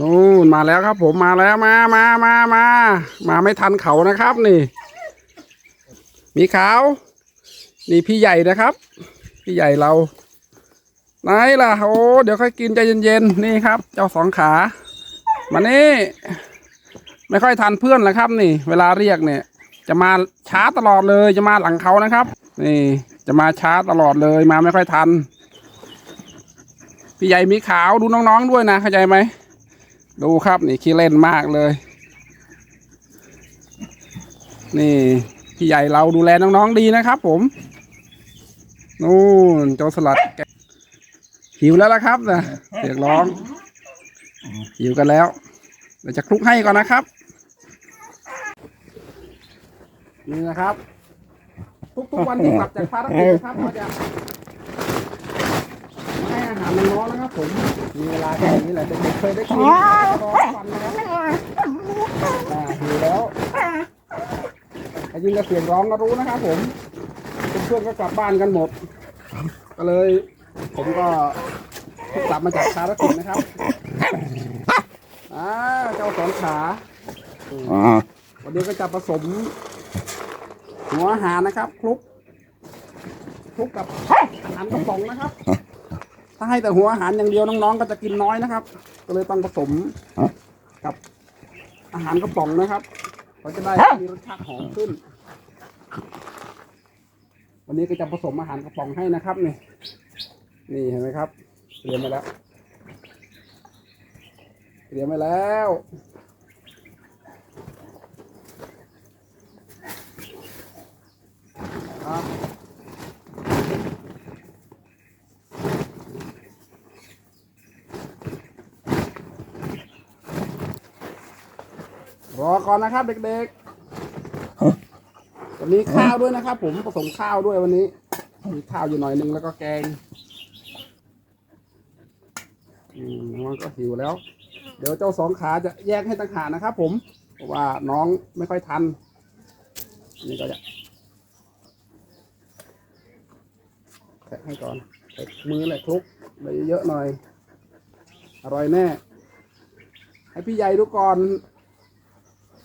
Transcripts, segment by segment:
นู่นมาแล้วครับ ผมมาแล้วมามามามามาไม่ทันเขานะครับนี่ มีขาว นี่พี่ใหญ่นะครับ พี่ใหญ่เราไหนล่ะโอ้เดี๋ยวค่อยกินใจเย็นๆนี่ครับ เจ้าสองขา มานี่ไม่ค่อยทันเพื่อนแล้วครับ นี่ เวลาเรียกเนี่ย จะมาช้าตลอดเลยจะมาหลังเขานะครับ นี่ จะมาช้าตลอดเลยมาไม่ค่อยทัน พี่ใหญ่มีขาวดูน้องๆด้วยนะเข้าใจไหม ดูครับนี่ขี้เล่นมากเลย นี่พี่ใหญ่เราดูแลน้องๆดีนะครับ ผม นู่นโจสลัดหิวแล้วละครับนะเสียงร้องหิวกันแล้วเดี๋ยวจะคลุกให้ก่อนนะครับ นี่นะครับ ทุกๆวันที่กลับจากภารกิจนะครับก็จะ อาหารน้องๆนะครับผม มีเวลาแค่นี้แหละเด็กๆเคยได้กินก็รอฟันนะครับอ่าหิวแล้วถ้ยิงกระเสียงร้องก็รู้นะครับผมเพื่อนๆก็กลับบ้านกันหมด ก็เลย ผมก็กลับมาจากภารกิจนะครับอ่าเจ้าสองขาอ๋อวันนี้ก็จะผสม หัวอาหารนะครับคลุกคลุกกับอาหารกระป๋องนะครับ ถ้าให้แต่หัวอาหารอย่างเดียวน้องๆ ก็จะกินน้อยนะครับ ก็เลยต้องผสมกับอาหารกระป๋องนะครับก็จะได้มีรสชาติหอมขึ้น วันนี้ก็จะผสมอาหารกระป๋องให้นะครับนี่นี่เห็นไหมครับเตรียมไปแล้วเตรียมไปแล้ว อก่อนนะครับ เด็กๆวันนี้ข้าวด้วยนะครับ ผมผสมข้าวด้วยวันนี้มีข้าวอยู่หน่อยหนึงแล้วก็แกงอืมมันก็หิวแล้ว เดี๋ยวเจ้าสองขาจะแยกให้ต่างหากนะครับ ผมเพราะว่าน้องไม่ค่อยทันนี่ก็จะแทะให้ก่อนใส่มือเลยคลุกไปเยอะหน่อย อร่อยแน่ ให้พี่ใหญ่ดูก่อน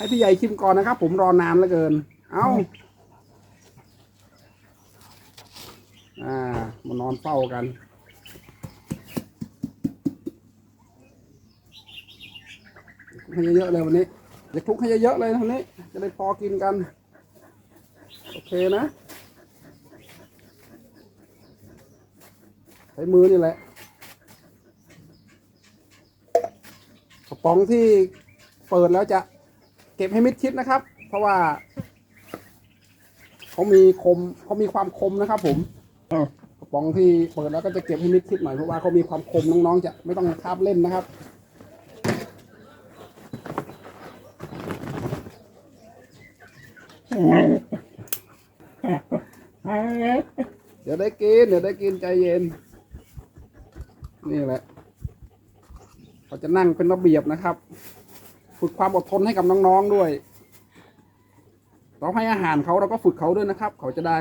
ให้พี่ใหญ่ชิมก่อนนะครับ ผมรอนานเหลือเกิน เอาอ่ามานอนเฝ้ากัน ให้เยอะๆเลยวันนี้จะคลุกให้เยอะๆเลยนะวันนี้ จะได้พอกินกัน โอเคนะใช้มือนี่แหละกระป๋องที่เปิดแล้วจะ ก็บให้มิดชิดนะครับ เพราะว่าเขามีคมเขามีความคมนะครับผมกระป๋องที่เปิดแล้วก็จะเก็บให้มิดชิดหน่อยเพราะว่าเขามีความคมน้องๆจะไม่ต้องคาบเล่นนะครับเดี๋ยวได้กินเดี๋ยวได้กินใจเย็น นี่แหละเขาจะนั่งเป็นระเบียบนะครับ ฝึกความอดทนให้กับน้องๆด้วย เราให้อาหารเขาเราก็ฝึกเขาด้วยนะครับ เขาจะได้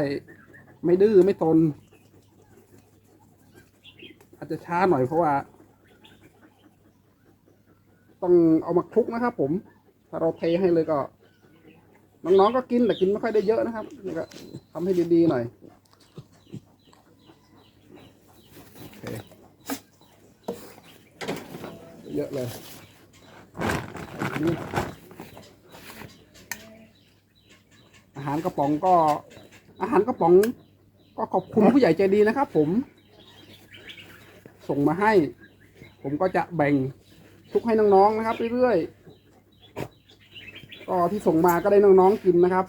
ไม่ดื้อไม่ตน อาจจะช้าหน่อยเพราะว่า ต้องเอามาคลุกนะครับ ผม ถ้าเราเทให้เลยก็ น้องๆก็กินแต่กินไม่ค่อยได้เยอะนะครับนี่ก็ทำให้ดีๆหน่อยโอเคเยอะเลย นี่อาหารกระป๋องก็ อาหารกระป๋อง ก็ขอบคุณผู้ใหญ่ใจดีนะครับ ผม ส่งมาให้ ผมก็จะแบ่งทุกให้น้องๆนะครับเรื่อยๆก็ที่ส่งมาก็ได้น้องๆกินนะครับ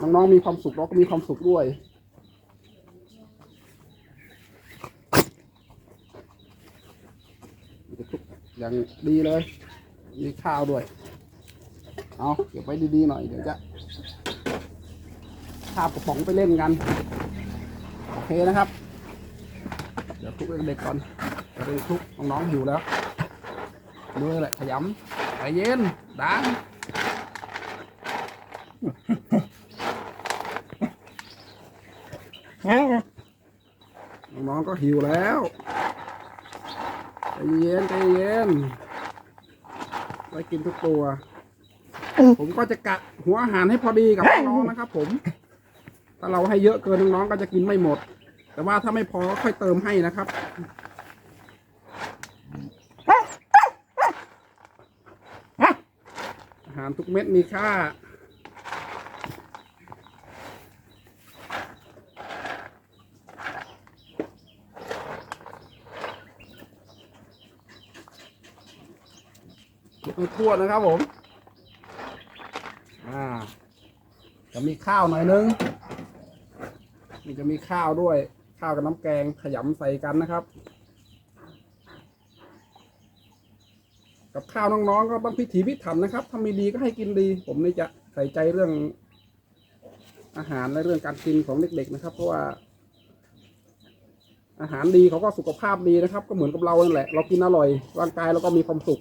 น้องๆมีความสุขเราก็มีความสุขด้วยอย่างดีเลย มีข้าวด้วย เอาเก็บไว้ดีๆหน่อยเดี๋ยวจะข้าวกระป๋องไปเล่นกัน โอเคนะครับ เดี๋ยวคลุกเด็กก่อนจะได้คลุกน้องๆหิวแล้วมือแหละขยำใจเย็นดังน้องก็หิวแล้วใจเย็นใจเย็น ไว้กินทุกตัว ผมก็จะกะหัวอาหารให้พอดีกับน้องๆนะครับ ผม ถ้าเราให้เยอะเกินน้องๆก็จะกินไม่หมด แต่ว่าถ้าไม่พอก็ค่อยเติมให้นะครับอาหารทุกเม็ดมีค่า เก็บให้ทั่วนะครับผม อ่า จะมีข้าวหน่อยนึงนี่จะมีข้าวด้วย ข้าวกับน้ำแกงขยำใส่กันนะครับ กับข้าวน้องๆก็ต้องพิถีพิถันนะครับถ้ามีดีก็ให้กินดี ผมนี่จะใส่ใจเรื่อง อาหารและเรื่องการกินของเด็กๆนะครับ เพราะว่า อาหารดีเขาก็สุขภาพดีนะครับ ก็เหมือนกับเรานั่นแหละ เรากินอร่อยร่างกายเราก็มีความสุข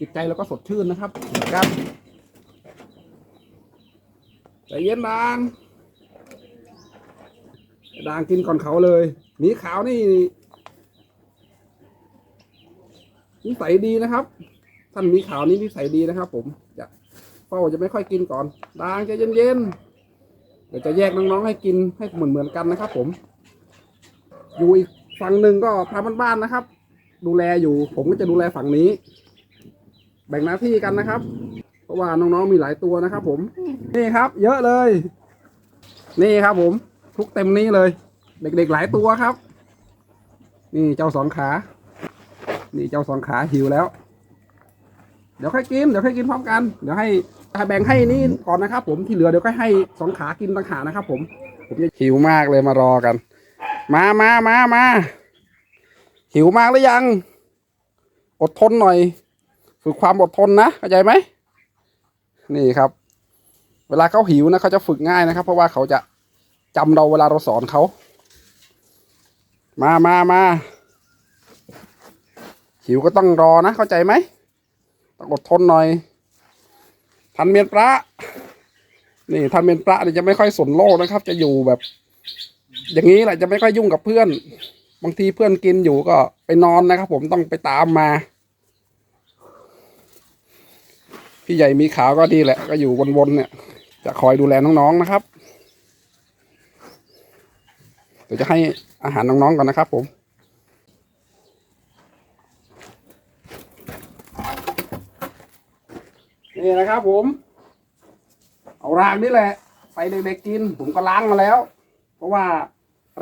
จิตใจเราก็สดชื่นนะครับครับใจเย็นดางดางกินก่อนเขาเลยหมีขาวนี่นิสัยดีนะครับ ท่านหมีขาวนี่นิสัยดีนะครับ ผมจะเฝ้าจะไม่ค่อยกินก่อนดางใจเย็นๆเดี๋ยวจะแยกน้องๆให้กินให้เหมือนเหมือนๆกันนะครับ ผม อยู่อีกฝั่งหนึ่งก็ทำบ้านๆนะครับ ดูแลอยู่ ผมก็จะดูแลฝั่งนี้ แบ่งหน้าที่กันนะครับ เพราะว่าน้องๆมีหลายตัวนะครับ ผม นี่ครับ เยอะเลย นี่ครับ ผม ทุกเต็มนี้เลย เด็กๆหลายตัวครับ นี่เจ้าสองขา นี่เจ้าสองขาหิวแล้ว เดี๋ยวค่อยกินเดี๋ยวค่อยกินพร้อมกัน เดี๋ยวให้แบ่งให้นี่ก่อนนะครับ ผมที่เหลือเดี๋ยวก็ให้สองขากินต่างหากนะครับ ผม ผมจะหิวมากเลยมารอกัน มามามามาหิวมากหรือยัง อดทนหน่อย ฝึกความอดทนนะเข้าใจไหมนี่ครับ เวลาเขาหิวนะเขาจะฝึกง่ายนะครับ เพราะว่าเขาจะจำเราเวลาเราสอนเขา มามามาหิวก็ต้องรอนะ เข้าใจไหมต้องอดทนหน่อย ทันเมียนพระ นี่ทันเมียนพระนี่จะไม่ค่อยสนโลกนะครับ จะอยู่แบบ อย่างนี้แหละจะไม่ค่อยยุ่งกับเพื่อน บางทีเพื่อนกินอยู่ก็ไปนอนนะครับ ผมต้องไปตามมา พี่ใหญ่มีขาวก็ดีแหละ ก็อยู่วนๆเนี่ย จะคอยดูแลน้องๆนะครับ เดี๋ยวจะให้อาหารน้องๆก่อนนะครับ ผมนี่นะครับผม เอารางนี่แหละ ใส่เด็กๆกิน ผมก็ล้างมาแล้ว เพราะว่า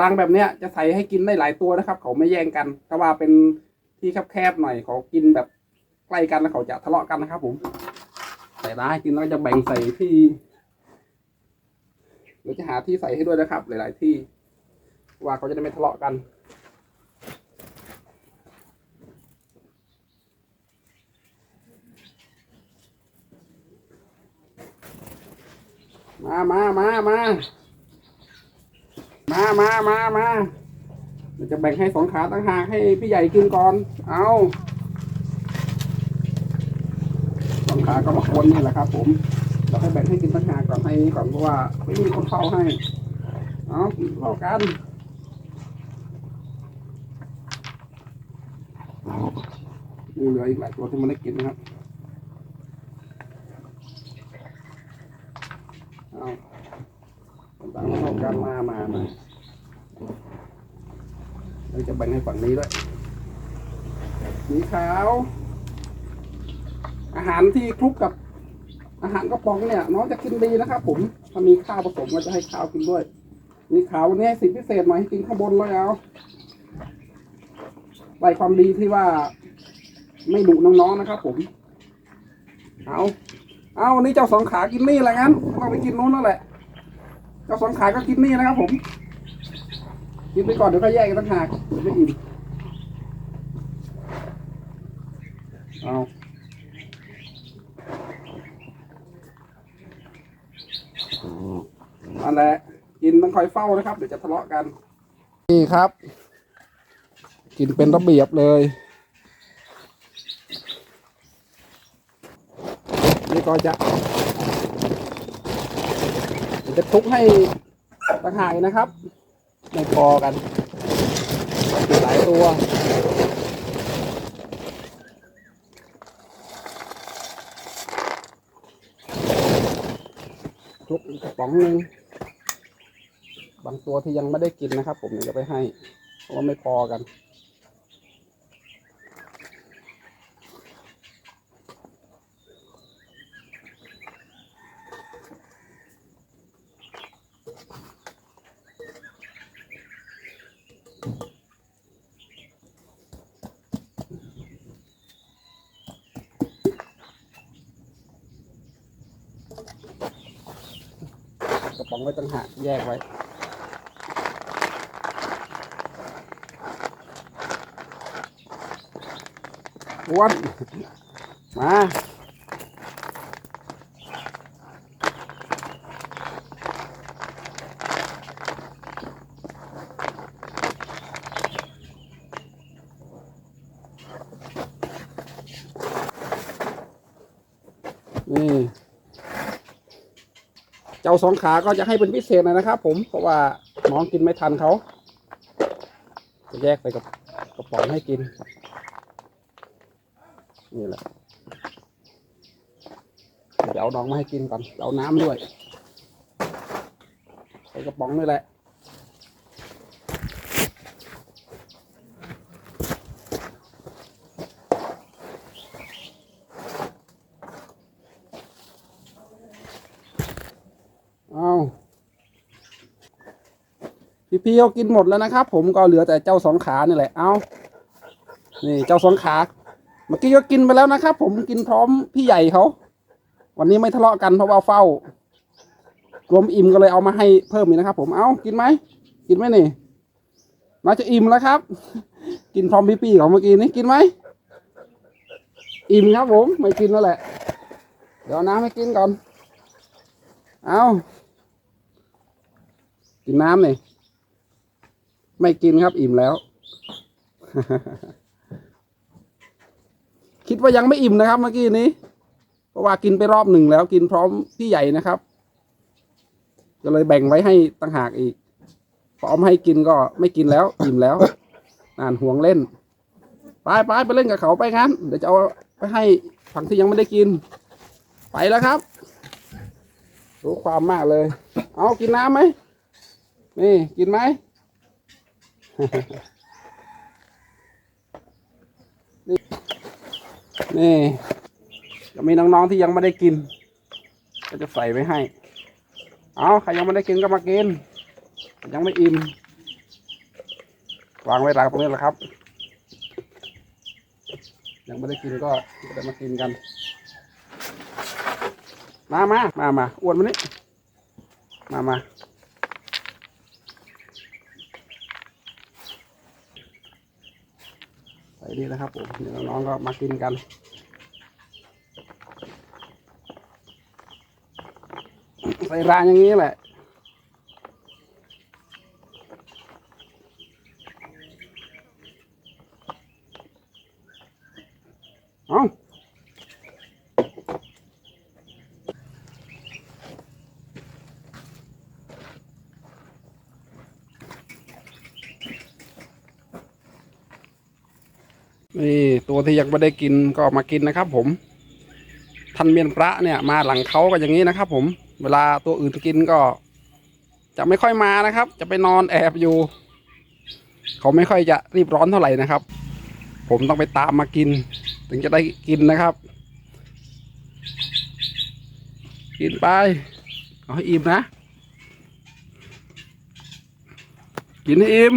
รางแบบเนี้ยจะใส่ให้กินได้หลายตัวนะครับ เขาไม่แย่งกัน ถ้าว่าเป็นที่แคบๆหน่อยเขากินแบบใกล้กันแล้วเขาจะทะเลาะกันนะครับผม ใส่ได้กินแล้วจะแบ่งใส่ที่เดี๋ยวจะหาที่ใส่ให้ด้วยนะครับ หลาย ๆ ที่ว่าเขาจะได้ไม่ทะเลาะกันมามามามามามามามาเราจะแบ่งให้สองขาตั้งหากให้พี่ใหญ่กินก่อน เอา สองขาก็มาคนนี่แหละครับ ผมเราให้แบ่งให้กินตั้งหากก่อนให้ก่อนเพราะว่าไม่มีคนเฝ้าให้เอาเฝ้ากันมีเหลืออีกหลายตัวที่มันได้กินนะครับเอาต่างๆเข้ากันมามามาเราจะแบ่งให้ฝั่งนี้ด้วยสีขาว อาหารที่คลุกกับอาหารกระป๋องเนี่ยน้องจะกินดีนะครับผมถ้ามีข้าวผสมก็จะให้ข้าวกินด้วย มีขาววันนี้ให้สิทธิพิเศษหน่อยให้กินข้างบนเลยเอาใบความดีที่ว่า ไม่ดุน้องๆนะครับ ผม เอาเอาวันนี้เจ้าสองขากินนี่แหละงั้นเราไปกินนู้นนั่นแหละ เจ้าสองขาก็กินนี่นะครับ ผม กินไปก่อนเดี๋ยวก็แยกกันต่างหากไม่อิ่มเอา แหละกินต้องคอยเฝ้านะครับ เดี๋ยวจะทะเลาะกัน นี่ครับ กินเป็นระเบียบเลย นี่ก็จะจะทุกให้ต่างหายนะครับในพอกันหลายตัวทุกกระป๋องหนึ่ง บางตัวที่ยังไม่ได้กินนะครับ ผมจะไปให้เพราะว่าไม่พอกัน กระป๋องไว้ต่างหากแยกไว้ อ้วนมานี่เจ้าสองขาก็จะให้เป็นพิเศษหน่อยนะครับผมเพราะว่าน้องกินไม่ทันเขาจะแยกไปกับกระป๋องให้กิน นี่แหละ เดี๋ยวเอาน้องมาให้กินก่อน เอาน้ำด้วยใส่กระป๋องนี่แหละเอาพี่ๆเขากินหมดแล้วนะครับ ผมก็เหลือแต่เจ้าสองขานี่แหละ เอานี่เจ้าสองขา เมื่อกี้ก็กินไปแล้วนะครับ ผมกินพร้อมพี่ใหญ่เขา วันนี้ไม่ทะเลาะกันเพราะว่าเฝ้ารวมอิ่มก็เลยเอามาให้เพิ่มอีกนะครับ ผมเอากินไหมกินไหมนี่น่าจะอิ่มแล้วครับ กินพร้อมพี่ปีของเมื่อกี้นี้กินไหมอิ่มครับผมไม่กินแล้วแหละ เดี๋ยวน้ำให้กินก่อน เอากินน้ำนี่ไม่กินครับอิ่มแล้ว คิดว่ายังไม่อิ่มนะครับเมื่อกี้นี้ เพราะว่ากินไปรอบหนึ่งแล้วกินพร้อมพี่ใหญ่นะครับก็เลยแบ่งไว้ให้ต่างหากอีกพอเอมให้กินก็ไม่กินแล้ว อิ่มแล้วนานห่วงเล่นไปไปไปเล่นกับเขาไปงั้น เดี๋ยวจะเอาไปให้ฝั่งที่ยังไม่ได้กิน ไปแล้วครับ รู้ความมากเลย เอากินน้ำไหมนี่กินไหม นี่จะมีน้องๆที่ยังไม่ได้กิน ก็จะใส่ไว้ให้ เอาใครยังไม่ได้กินก็มากิน ยังไม่อิ่ม วางไว้รางตรงนี้แหละครับ ยังไม่ได้กินก็จะมากินกัน มามามามาอ้วนมานี่มามา ใส่นี่นะครับผมเดี๋ยวน้องๆก็มากินกันใส่รางอย่างนี้แหละเอา นี่ตัวที่ยังไม่ได้กินก็มากินนะครับ ผมทันเมียนพระเนี่ยมาหลังเขาก็อย่างนี้นะครับ ผม เวลาตัวอื่นกินก็ จะไม่ค่อยมานะครับ จะไปนอนแอบอยู่ เขาไม่ค่อยจะรีบร้อนเท่าไหร่นะครับ ผมต้องไปตามมากิน ถึงจะได้กินนะครับ กินไปเอาให้อิ่มนะ กินให้อิ่ม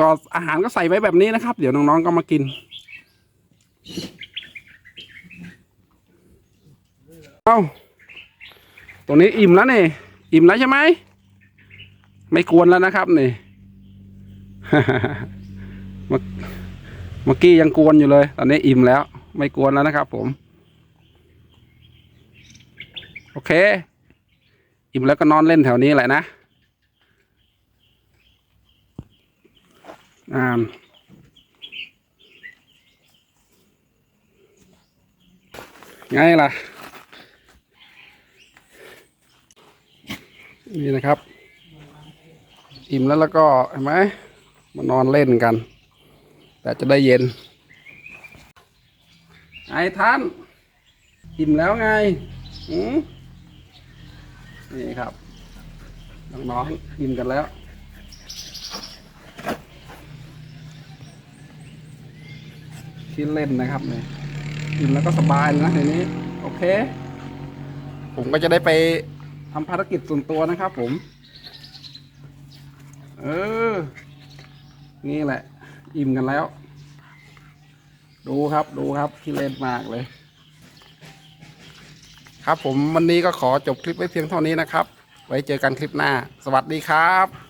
ก็อาหารก็ใส่ไว้แบบนี้นะครับ เดี๋ยวน้องๆก็มากินเอาตัวนี้อิ่มแล้วนี่อิ่มแล้วใช่ไหมไม่กวนแล้วนะครับนี่เมื่อกี้ยังกวนอยู่เลย ตอนนี้อิ่มแล้ว ไม่กวนแล้วนะครับ ผม โอเค อิ่มแล้วก็นอนเล่นแถวนี้แหละนะ อ่าไงล่ะ นี่นะครับ อิ่มแล้วแล้วก็เห็นไหมมานอนเล่นกัน แต่จะได้เย็น ไอ้ท่าน อิ่มแล้วไงนี่ครับ น้องๆกินกันแล้ว ที่เล่นนะครับเนี่ยกินแล้วก็สบายเลยนะทีนี้ โอเค ผมก็จะได้ไปทำภารกิจส่วนตัวนะครับ ผม เออ นี่แหละ อิ่มกันแล้ว ดูครับดูครับที่เล่นมากเลย ครับผมวันนี้ก็ขอจบคลิปไว้เพียงเท่านี้นะครับ ไว้เจอกันคลิปหน้า สวัสดีครับ